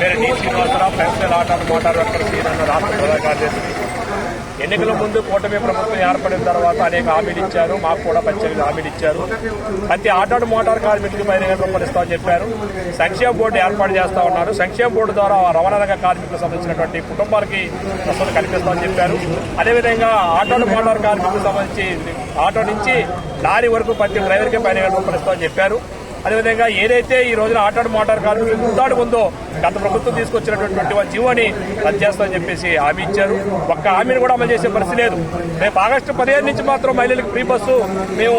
పేరు D. Srinivasarao pension auto motor workers union రాష్ట్ర ప్రధాన కార్యదర్శి. ఎన్నికల ముందు కూటమి ప్రభుత్వం ఏర్పడిన తర్వాత అనేక హామీలు ఇచ్చారు. మాకు కూడా పద్దెనిమిది హామీలు ఇచ్చారు. ప్రతి ఆటోడు మోటార్ కార్మికులకు పదిహేను రూపాయలు ఇస్తామని చెప్పారు. సంక్షేమ బోర్డు ఏర్పాటు చేస్తా ఉన్నారు. సంక్షేమ బోర్డు ద్వారా రవాణా రంగ కార్మికులకు సంబంధించినటువంటి కుటుంబాలకి వసతులు కల్పిస్తామని చెప్పారు. అదేవిధంగా ఆటోడు మోటార్ కార్మికులకు సంబంధించి ఆటో నుంచి లారీ వరకు ప్రతి డ్రైవర్కి పదిహేను వేల రూపాయలు ఇస్తామని చెప్పారు. అదేవిధంగా ఏదైతే ఈ రోజున ఆటాడు మోటార్ కార్మికులు ఉందో గత ప్రభుత్వం తీసుకొచ్చినటువంటి జీవోని రద్దు చేస్తామని చెప్పేసి హామీ ఇచ్చారు. ఒక్క హామీని కూడా అమలు చేసే పరిస్థితి లేదు. రేపు ఆగస్టు పదిహేను నుంచి మాత్రం మహిళలకు ఫ్రీ బస్సు మేము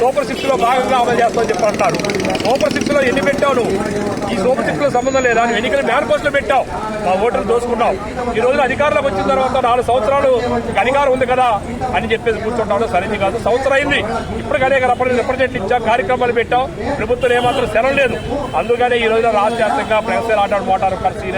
సూపర్ సిక్స్లో భాగంగా అమలు చేస్తామని చెప్పి అంటారు సూపర్ సిక్స్లో ఎన్ని పెట్టావు నువ్వు? ఈ సూపర్ సిక్స్లో సంబంధం లేదా? నువ్వు ఎన్నికల మేనిఫెస్టో పెట్టావు. మా ఓటర్లు దోసుకున్నావు. ఈ రోజు అధికారంలోకి వచ్చిన తర్వాత నాలుగు సంవత్సరాలు అధికారం ఉంది కదా అని చెప్పేసి కూర్చుంటాను. సరైనది కాదు. సంవత్సరం అయింది. ఇప్పటికి అనేక రిప్రజెంట్ ఇచ్చాం కార్యక్రమాలు పెట్టాం. ప్రభుత్వం ఏమాత్రం సెలవు లేదు. అందుకనే ఈ రోజున రాష్ట్ర వ్యాప్తంగా ప్రగతిశీల ఆటో మోటార్ పరిస్థితి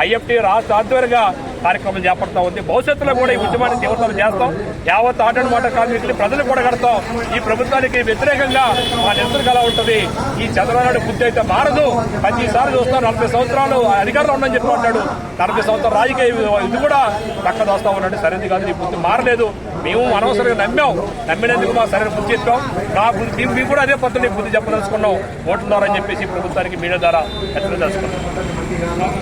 ఐఎఫ్టీ రాష్ట్ర ఆధ్వర్యంగా కార్యక్రమం చేపడతా ఉంది. భవిష్యత్తులో కూడా ఈ ఉద్యమాన్ని తీవ్రతరం చేస్తాం. యావత్ ఆటో వాటర్ కార్మికులు ప్రజలు కూడా కడతాం. ఈ ప్రభుత్వానికి వ్యతిరేకంగా మా నిరసన కళ ఉంటుంది? ఈ చంద్రబాబు బుద్ధి అయితే మారదు. ప్రతిసారి చూస్తాం. నలభై సంవత్సరాలు అధికారంలో ఉందని చెప్పి అంటాడు నలభై సంవత్సరాలు రాజకీయ ఇది కూడా పక్క దోస్తా ఉన్నాడు. సరైనది కాదు ఈ బుద్ధి మారలేదు. మేము అనవసరంగా నమ్మాం. నమ్మినందుకు మా సరైన బుద్ధి చెప్పాం. నా బుద్ధి మేము- కూడా అదే పద్ధతి బుద్ధి చెప్పదలుచుకున్నాం. ఓట్ల ద్వారా అని చెప్పేసి ప్రభుత్వానికి మీడియా ద్వారా హెచ్చరించదలుచుకున్నాం